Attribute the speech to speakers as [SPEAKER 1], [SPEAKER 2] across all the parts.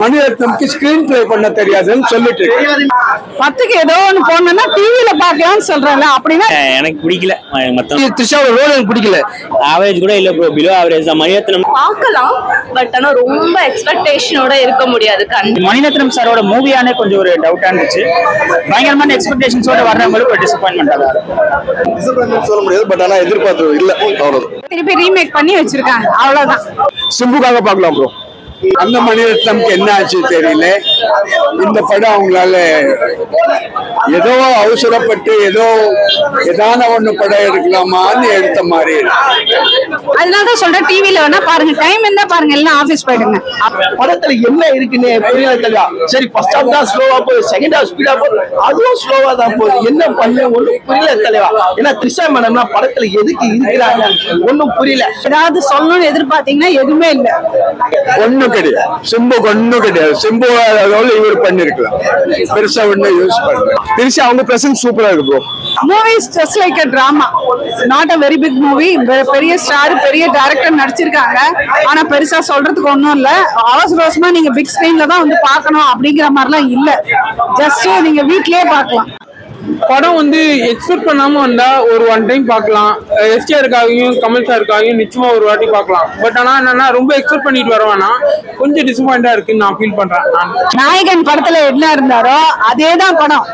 [SPEAKER 1] மணிரத்னம்க்கு screen play பண்ண தெரியாதுன்னு சொல்லிட்டு இருக்கு.
[SPEAKER 2] பத்துக்கு ஏதோ ஒண்ணு போடணும்னா டிவில பாக்கலாம்னு சொல்றேன்ல அப்படின்னா
[SPEAKER 3] எனக்கு பிடிக்கல. மொத்தம்
[SPEAKER 1] த்ரிஷாவோட ரோல் எனக்கு பிடிக்கல.
[SPEAKER 3] ஆவரேஜ் கூட இல்ல ப்ரோ பிலோ ஆவரேஜ் தான். மணிரத்னம்
[SPEAKER 4] பார்க்கலாம் பட் ஆனா ரொம்ப எக்ஸ்பெக்டேஷனோட இருக்க முடியாது
[SPEAKER 3] மணிரத்னம் சாரோட மூவியானே கொஞ்சம் ஒரு டவுட்டா இருந்துச்சு. பயங்கரமான எக்ஸ்பெக்டேஷன்ஸோட வர்றவங்களுக்கு ஒரு டிசப்பாயின்மெண்டா தான் இருக்கும்
[SPEAKER 5] சொல்ல முடியாது பட் ஆனா எதிர்பார்த்தது இல்ல அவ்வளவு
[SPEAKER 2] திருப்பி ரீமேக் பண்ணி வச்சிருக்காங்க அவ்வளவுதான்.
[SPEAKER 1] சிம்புக்காக பார்க்கலாம் ப்ரோ அந்த மணிரத்னம்க்கு என்ன ஆச்சு தெரியல. இந்த படம் அவங்களால ஏதோ அவசரப்பட்டு ஏதோ ஏதான ஒண்ணு படம் எடுக்கலாமான்னு எடுத்த மாதிரி இருக்கு.
[SPEAKER 2] அதனாலதான் சொல்றேன் டிவில வேணா பாருங்க. டைம் இருந்தா பாருங்க எல்லாம் ஆபீஸ் போயிடுங்க.
[SPEAKER 6] படத்துல என்ன இருக்குன்னு புரியல தெரியல சரி ஃபர்ஸ்ட் ஹாஃப் தான் ஸ்லோவா போகுது செகண்ட் ஹாஃப் ஸ்பீடா போகுது. அதுவும் ஸ்லோவா தான் போகுது. என்ன பண்ண ஒண்ணும் புரியல தலைவா ஏன்னா த்ரிஷா மேடம்னா படத்துல எதுக்கு இருக்கிறாங்க? ஒண்ணும் புரியல.
[SPEAKER 2] ஏதாவது சொல்லணும்னு எதிர்பார்த்தீங்கன்னா எதுவுமே இல்ல.
[SPEAKER 1] ஒன்றும் கிடையாது சிம்புக்கு ஒன்றும் கிடையாது சிம்பு இவர் பண்ணிருக்கலாம். பெருசா ஒண்ணும் யூஸ் பண்ணல. பெருசா அவங்க பிரசன்ட் சூப்பரா இருக்கு bro
[SPEAKER 2] movies just like a drama not a very big movie பெரிய ஸ்டார் பெரிய டைரக்டர் நடிச்சிருக்காங்க. ஆனா பெருசா சொல்றதுக்கு ஒன்றும் இல்ல. அவசர அவசரமா நீங்க பிக் ஸ்கிரீன்ல தான் வந்து பார்க்கணும் அப்படிங்கிற மாதிரிலாம் இல்ல. ஜஸ்ட் நீங்க வீட்லயே பார்க்கலாம்.
[SPEAKER 7] படம் வந்து எக்ஸ்பெக்ட் பண்ணாம வந்தா ஒரு ஒன் டைம் பார்க்கலாம். எஸ்டிஆருக்காகவும் கமல் சாருக்காகவும் நிச்சயமா ஒரு வாட்டி பார்க்கலாம். பட் ஆனா என்னன்னா ரொம்ப எக்ஸ்பெக்ட் பண்ணிட்டு வரவேனா கொஞ்சம் டிசப்பாயிண்டா இருக்குன்னு நான் ஃபீல் பண்றேன். நான்
[SPEAKER 2] நாயகன் படத்துல என்ன இருந்தாரோ அதே தான் படம்.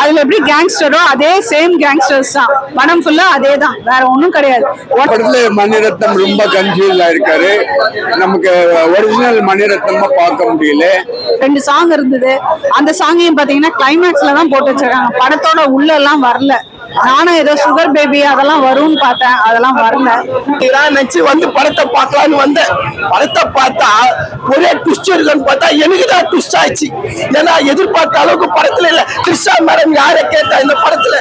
[SPEAKER 2] அதுல எப்படி கேங்ஸ்டரோ அதே சேம் கேங்ஸ்டர்ஸ் தான். படம் ஃபுல்லா அதே தான் வேற ஒண்ணும் கிடையாது.
[SPEAKER 1] படத்துல மணிரத்னம் ரொம்ப கன்ஃபியூஸ் ஆயிருக்காரு. நமக்கு ஒரிஜினல் மணிரத்னமா பார்க்க முடியல.
[SPEAKER 2] ரெண்டு சாங் இருந்தது. அந்த சாங்கையும் பாத்தீங்கன்னா கிளைமேக்ஸ்ல தான் போட்டு வச்சிருக்காங்க. படத்தோட உள்ள எல்லாம் வரல. நானும் ஏதோ சுகர் பேபி அதெல்லாம் வரும்னு பார்த்தேன். அதெல்லாம் வரல.
[SPEAKER 6] நினைச்சு வந்து படத்தை பார்க்கலாம்னு வந்தேன். படத்தை பார்த்தா ஒரே ட்விஸ்ட் இருக்குன்னு பார்த்தா எனக்கு தான் ட்விஸ்ட் ஆச்சு ஏன்னா எதிர்பார்த்த அளவுக்கு படத்துல இல்ல. த்ரிஷா மேடம் யாரை கேட்டா இந்த படத்துல?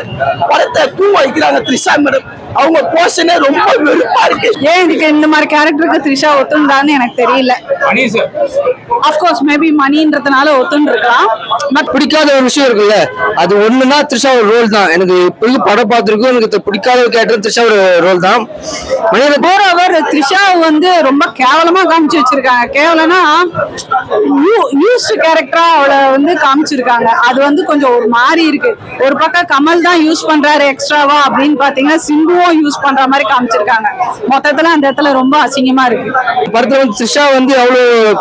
[SPEAKER 6] படத்தை வைக்கிறாங்க த்ரிஷா மேடம். அவங்க போர்ஷனே ரொம்ப வெறுப்பா இருக்கு.
[SPEAKER 2] ஏன் இதுக்கு இந்த மாதிரி கேரக்டருக்கு த்ரிஷா ஒத்துண்டான்னு எனக்கு தெரியல.
[SPEAKER 7] Mani sir
[SPEAKER 2] of course maybe மணின்றதுனால ஒத்துன்னு இருக்கலாம் பட்
[SPEAKER 8] பிடிக்காத ஒரு விஷயம் இருக்குல்ல? அது ஒண்ணுன்னா த்ரிஷா ஒரு ரோல் தான். எனக்கு இப்போதைக்கு படம் பார்த்துருக்கும். எனக்கு பிடிக்காத ஒரு கேரக்டர் த்ரிஷா ஒரு ரோல் தான் மணிரத்னம்
[SPEAKER 2] மோர் ஓவர் த்ரிஷா வந்து ரொம்ப கேவலமா காமிச்சு வச்சிருக்காங்க. கேவலம்னா யூஸ்டு கேரக்டரா அவளை வந்து காமிச்சிருக்காங்க. அது வந்து கொஞ்சம் ஒரு மாதிரி இருக்கு. ஒரு பக்கம் கமல் தான் யூஸ் பண்றாரு எக்ஸ்ட்ராவா அப்படின்னு பாத்தீங்கன்னா சிம்புவும் யூஸ் பண்ற மாதிரி காமிச்சிருக்காங்க. மொத்தத்துல அந்த இடத்துல ரொம்ப அசிங்கமா இருக்கு.
[SPEAKER 8] படத்துல வந்து த்ரிஷா வந்து அவ்வளவு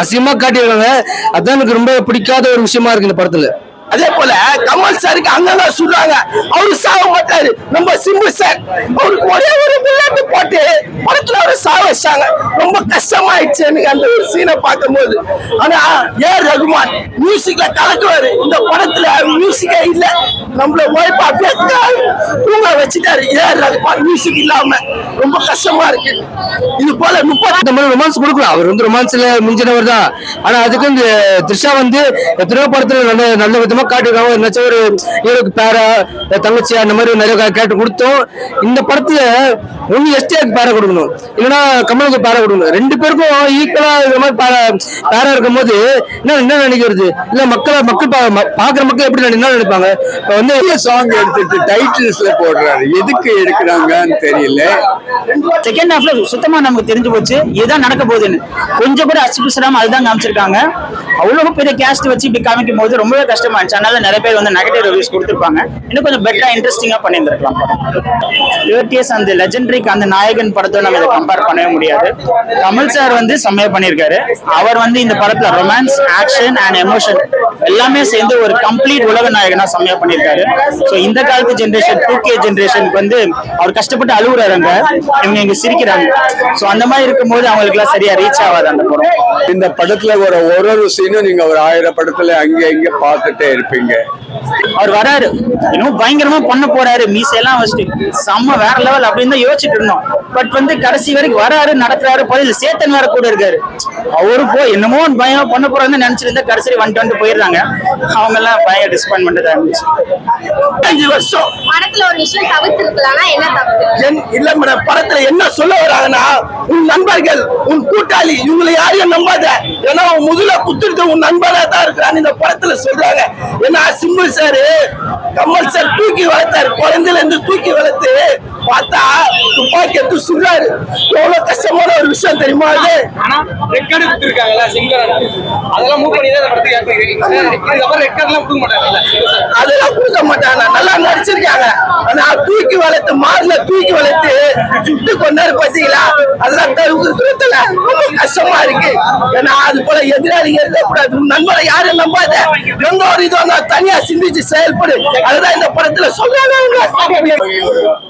[SPEAKER 8] அசிங்கமா காட்டியிருக்காங்க. அதான் எனக்கு ரொம்ப பிடிக்காத ஒரு விஷயமா இருக்கு இந்த படத்துல.
[SPEAKER 6] அதே போல கமல் சாருக்கு அங்கங்க சொல்றாங்க. அவரு சாக மாட்டாரு. நம்ம சிம்பு சார் அவருக்கு ஒரே ஒரு புல்லட் போட்டு படத்துல அவரு சாக வச்சாங்க. ரொம்ப கஷ்டமாயிடுச்சு எனக்கு அந்த ஒரு சீனை பார்க்கும்போது. ஆனா ஏ ரகுமான் மியூசிக்ல கலக்குவாரு. இந்த படத்துல மியூசிக்கே இல்ல. நம்மள ஓய்ப்பா அப்படியே தூங்க வச்சுட்டாரு. ஏ ரகுமான் மியூசிக் இல்லாம. ரொம்ப கஷ்டமா இருக்கு. இது போல முப்பத்தி
[SPEAKER 8] இந்த ரொமான்ஸ் கொடுக்கலாம். அவர் வந்து ரொமான்ஸ்ல மிஞ்சினவர் தான் ஆனா அதுக்கு இந்த த்ரிஷா வந்து எத்தனையோ படத்துல நல்ல நல்ல விதமா காட்டிருக்காங்க என்னாச்சும் ஒரு ஹீரோக்கு பேரா தங்கச்சி அந்த மாதிரி நிறைய கேட்டு கொடுத்தோம். இந்த படத்துல ஒண்ணு எஸ்டிஆருக்கு பேரா கொடுக்கணும். இல்லைன்னா கமலுக்கு பேரா கொடுக்கணும். ரெண்டு பேருக்கும் ஈக்குவலா இந்த மாதிரி பேரா பேரா இருக்கும்போது என்ன என்ன நினைக்கிறது? இல்ல மக்களை மக்கள் பா- ம- பாக்குற மக்கள் எப்படி என்ன நினைப்பாங்க? இப்ப வந்து
[SPEAKER 1] சாங் எடுத்துட்டு டைட்டில்ஸ்ல போடுறாரு. எதுக்கு எடுக்கிறாங்கன்னு தெரியல.
[SPEAKER 3] செகண்ட் ஹாஃப்ல சுத்தமா நமக்கு தெரிஞ்சு போச்சு. இதுதான் நடக்க போகுதுன்னு. கொஞ்சம் கூட அசிபிசிடாம அதுதான் காமிச்சிருக்காங்க. அவ்வளவு பெரிய கேஸ்ட் வச்சு இப்படி காமிக்கும் போது ரொம்பவே கஷ்டமா இருந்துச்சு. அதனால நிறைய பேர் வந்து நெகட்டிவ் ரிவ்யூஸ் கொடுத்துருப்பாங்க. இன்னும் கொஞ்சம் பெட்டரா இன்ட்ரெஸ்டிங்கா பண்ணியிருந்திருக்கலாம் அந்த லெஜெண்டரிக்கு அந்த நாயகன் படத்தோட நம்ம இதை கம்பேர் பண்ணவே முடியாது. கமல் சார் வந்து செம்மையா பண்ணியிருக்காரு. அவர் வந்து இந்த படத்துல ரொமான்ஸ் ஆக்ஷன் அண்ட் எமோஷன் எல்லாமே சேர்ந்து ஒரு கம்ப்ளீட் உலக நாயகனா செம்மையா பண்ணியிருக்காரு. ஸோ இந்த காலத்து ஜென்ரேஷன் டூ கே ஜென்ரேஷனுக்கு வந்து அவர் கஷ்டப்பட்டு அழுகுறாருங்க இவங்க இங்க சிரிக்கிறாங்க. ஸோ அந்த மாதிரி இருக்கும்போது அவங்களுக்கு எல்லாம் சரியா ரீச் ஆகாது அந்த படம்.
[SPEAKER 1] இந்த படத்துல ஒரு ஒரு ஒரு சீனும் நீங்க ஒரு ஆயிரம் படத்துல அங்க இங்க பாத்துட்டே இருப்பீங்க.
[SPEAKER 3] அவர் வராரு. இன்னும் பயங்கரமா பண்ண போறாரு. மீசையெல்லாம் வச்சுட்டு. செம்ம வேற லெவல் அப்படின்னு தான் யோசிச்சுட்டு இருந்தோம். பட் வந்து கடைசி வரைக்கும் வராரு நடத்துறாரு பதில் சேத்தன் வேற கூட இருக்காரு. அவரு போய் என்னமோ பயம். பண்ண போறாருன்னு நினைச்சிருந்தா கடைசி வந்துட்டு வந்துட்டு போயிடுறாங்க. அவங்க எல்லாம் பயங்கர டிசப்பாயின்மெண்ட் தான் இருந்துச்சு.
[SPEAKER 6] அஞ்சு வருஷம்.
[SPEAKER 4] படத்துல ஒரு விஷயம் தவிர்த்திருக்கலாம்னா என்ன தவிர்த்து
[SPEAKER 6] என் இல்ல மேடம் படத்துல என்ன சொல்ல வராங்கன்னா உன் நண்பர்கள் உன் கூட்டாளி இவங்களை யாரையும் நம்பாத. ஏன்னா உன் முதுல குத்துறது உன் நண்பனா தான் இருக்கிறான்னு இந்த படத்துல சொல்றாங்க. ஏன்னா சிம்பு சார் கமல் சார் தூக்கி வளர்த்தாரு. குழந்தையில இருந்து தூக்கி வளர்த்து பார்த்தா துப்பாக்கி எடுத்து சுடுறாரு. எவ்வளவு கஷ்டமான ஒரு விஷயம் தெரியுமா அது?
[SPEAKER 7] ஆனா ரெட் கார்டு கொடுத்துருக்காங்கல்ல சிங்கர் அதெல்லாம் மூவ் பண்ணி தான் படத்துக்கு இதுக்கப்புறம் கொடுக்க மாட்டாங்கல்ல.
[SPEAKER 6] அதெல்லாம் கொடுக்க மாட்டாங்க. நல்லா நடிச்சிருக்காங்க. ஆனா தூக்கி வளர்த்து மார்ல தூக்கி வளர்த்து சுட்டு கொண்டாரு பாத்தீங்களா? அதெல்லாம் தடுக்கிறதுல ரொம்ப கஷ்டமா இருக்கு. ஏன்னா அது போல எதிராளிங்க இருக்கக்கூடாது. நண்பரை யாரும் நம்பாத. எந்த ஒரு இது வந்தா தனியா சிந்திச்சு செயல்படு. அதுதான் இந்த படத்துல சொல்றாங்க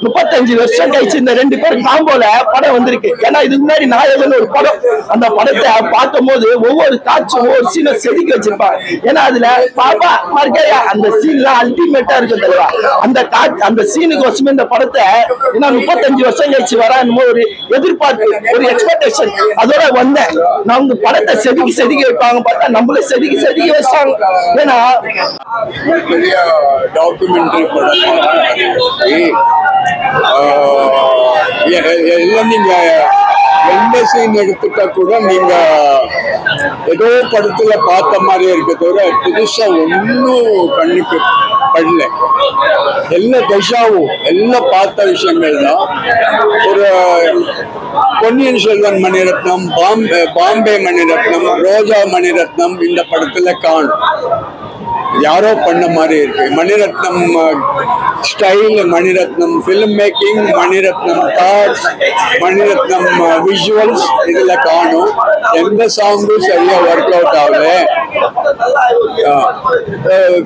[SPEAKER 6] முப்பத்தஞ்சு வருஷம் கழிச்சு இந்த ரெண்டு பேரும் காம்போல படம் வந்திருக்கு. ஏன்னா இதுக்கு முன்னாடி நாயகன் ஒரு படம். அந்த படத்தை பார்க்கும் போது ஒவ்வொரு காட்சியும் ஒவ்வொரு சீனை செதுக்கி வச்சிருப்பாங்க. ஏன்னா அதுல பாப்பா மார்க்கையா அந்த சீன்லாம் அல்டிமேட்டா இருக்கும் தலைவா அந்த காட்சி அந்த சீனுக்கு வசமே இந்த படத்தை ஏன்னா முப்பத்தஞ்சு வருஷம் கழிச்சு வரான்னு ஒரு எதிர்பார்ப்பு ஒரு எக்ஸ்பெக்டேஷன் அதோட வந்தேன். நான் இந்த படத்தை செதுக்கி செதுக்கி வைப்பாங்க பார்த்தா நம்மளே செதுக்கி செதுக்கி வச்சாங்க ஏன்னா
[SPEAKER 1] பெரிய டாக்குமெண்ட்ரி படம். எல்லாம் நீங்க எந்த சீன் எடுத்துட்டா கூட நீங்க ஏதோ படத்துல பார்த்த மாதிரி இருக்க தவிர புதுசா ஒன்றும் கண்ணுக்கு படல. எல்லா தசாவும் எல்லாம் பார்த்த விஷயங்கள் தான் ஒரு பொன்னியின் செல்வன் மணிரத்னம் பாம்பே பாம்பே மணிரத்னம் ரோஜா மணிரத்னம் இந்த படத்துல காணும். யாரோ பண்ண மாதிரி இருக்கு. Mani Ratnam style Mani Ratnam film making Mani Ratnam thoughts Mani Ratnam visuals இதில் காணும். எந்த சாங்கும் சரியாக ஒர்க் அவுட் ஆகல.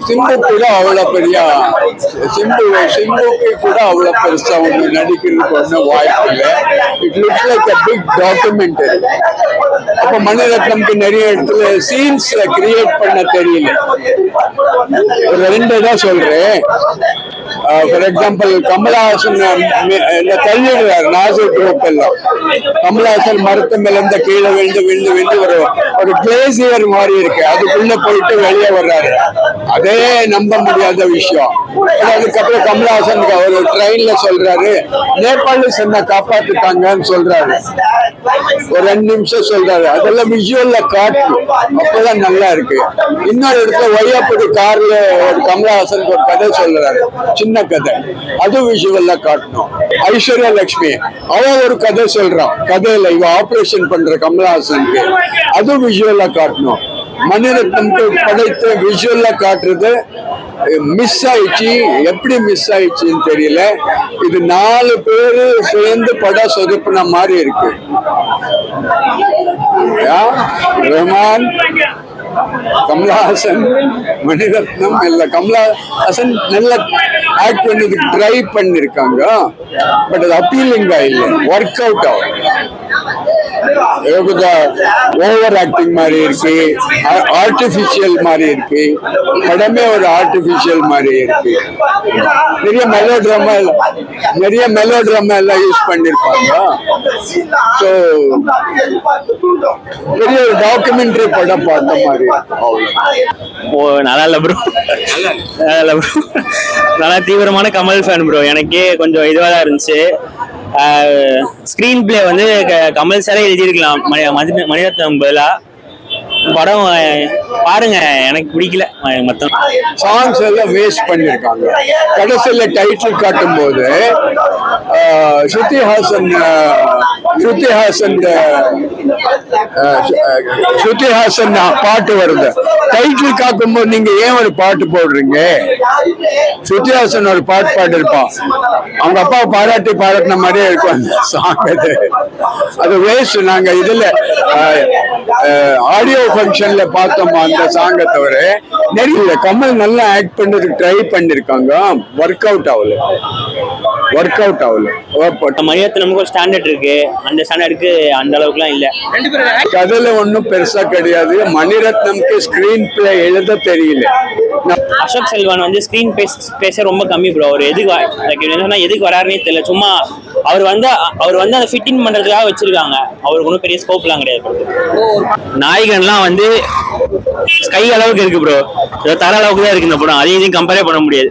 [SPEAKER 1] சிம்பு கூட அவ்வளோ பெரிய சிம்பு சிம்புக்கு கூட அவ்வளோ பெருசாக ஒன்று நடிக்கிறதுக்கு ஒன்றும் வாய்ப்பு இல்லை. It looks like a big documentary அப்போ மணிரத்னம்க்கு நிறைய இடத்துல சீன்ஸ் கிரியேட் பண்ண தெரியல. ஒரு ரெண்டு தான் சொல்றேன். ஃபார் எக்ஸாம்பிள் கமலஹாசன் இந்த நாசர் குரூப் எல்லாம் கமலஹாசன் மரத்து இழந்த கீழே விழுந்து விழுந்து விழுந்து ஒரு ஒரு கிளேசியர் மாதிரி இருக்கு. அதுக்குள்ள போயிட்டு வெளியே வர்றாரு. அதே நம்ப முடியாத விஷயம். அதுக்கப்புறம் கமலஹாசன் ஒரு ட்ரெயின்ல சொல்றாரு நேபாளிஸ் என்ன காப்பாத்திட்டாங்கன்னு சொல்றாரு. ஒரு ரெண்டு நிமிஷம் சொல்றாரு. அதெல்லாம் விஷுவல்ல காட்டணும் அப்பதான் நல்லா இருக்கு. இன்னொரு இடத்துல வையாப்படி கார்ல ஒரு கமலஹாசன் ஒரு கதை சொல்றாரு. சின்ன கதை? அது விஷுவல்ல காட்டணும். ஐஸ்வர்யா லட்சுமி அவ ஒரு கதை சொல்றான். கதையில இவ ஆபரேஷன் பண்ற கமலஹாசனுக்கு. அது விஷுவல்ல காட்டணும். மணிரத்னம்க்கு படைத்த விஷுவல்ல காட்டுறது மிஸ் ஆயிடுச்சு. எப்படி மிஸ் ஆயிடுச்சுன்னு தெரியல. இது நாலு பேரு சேர்ந்து படம் சொதுப்பின மாதிரி இருக்கு. ரஹ்மான்? கமலஹாசன் மணிரத்னம் இல்ல கமலஹாசன் நல்ல ஆக்ட் பண்ணதுக்கு ட்ரை பண்ணிருக்காங்க. பட் அது அப்பீலிங்கா இல்லை? ஒர்க் அவுட் ஆகும் ஓவர் ஆக்டிங் மாதிரி இருக்கு. ஆர்டிபிஷியல் மாதிரி இருக்கு. படமே ஒரு ஆர்டிபிஷியல் மாதிரி இருக்கு. நிறைய மெலோ ட்ராமா நிறைய மெலோ ட்ராமா எல்லாம் யூஸ் பண்ணிருப்பாங்க. ஸோ பெரிய ஒரு டாக்குமெண்ட்ரி படம் பார்த்த மாதிரி.
[SPEAKER 9] ஓ நல்லா இல்லை ப்ரோ நல்லா இல்லை ப்ரோ நல்லா தீவிரமான கமல் ஃபேன் ப்ரோ எனக்கே கொஞ்சம் இதுவாக தான் இருந்துச்சு. ஸ்க்ரீன் பிளே வந்து க- கமல் சாரே எழுதியிருக்கலாம் மணி மணிரத்னம் பதிலாக படம் பாருங்க எனக்கு பிடிக்கல. அஹ், மொத்தம்.
[SPEAKER 1] சாங்ஸ் எல்லாம் வேஸ்ட் பண்ணியிருக்காங்க. கடைசியில் டைட்டில் காட்டும் போது ஸ்ருதி ஹாசன் ஸ்ருதி ஹாசன் ஸ்ருதி ஹாசன் பாட்டு வருது. டைட்டில் காக்கும் போது நீங்க ஏன் ஒரு பாட்டு போடுறீங்க? ஸ்ருதி ஹாசன் ஒரு பாட்டு பாடிருப்பான் அவங்க அப்பா பாராட்டி பாராட்டின மாதிரியே இருக்கும் அந்த சாங் அது. அது வேஸ்ட் நாங்க இதுல ஆடியோ ஃபங்க்ஷன்ல பார்த்தோம் அந்த சாங்கை தவிர நிறைய கமல் நல்லா ஆக்ட் பண்ணதுக்கு ட்ரை பண்ணிருக்காங்க. ஒர்க் அவுட் ஆகல. ஒர்க் அவுட் ஆகல
[SPEAKER 9] மணிரத்னமுக்கு ஒரு ஸ்டாண்டர்ட் இருக்கு. அந்த ஸ்டாண்டர்டுக்கு அந்த அளவுக்குலாம் இல்ல.
[SPEAKER 1] கதையில ஒன்றும் பெருசா கிடையாது. மணிரத்னம்க்கு ஸ்கிரீன் பிளே எழுத தெரியல. நான்
[SPEAKER 9] அசோக் செல்வன் வந்து ஸ்க்ரீன் பேஸ் பேச ரொம்ப கம்மி ப்ரோ அவர் எதுக்கு சொன்னா எதுக்கு வராருன்னே தெரியல. சும்மா அவர் வந்து அவர் வந்து அதை ஃபிட்டிங் பண்றதுக்காக வச்சிருக்காங்க. அவருக்கு ஒன்றும் பெரிய ஸ்கோப்லாம் கிடையாது படத்துக்கு. நாயகன்லாம் வந்து ஸ்கை அளவுக்கு இருக்கு ப்ரோ தர அளவுக்கு தான் இருக்கு இந்த படம். அதையும் இதையும் கம்பேரே பண்ண முடியாது.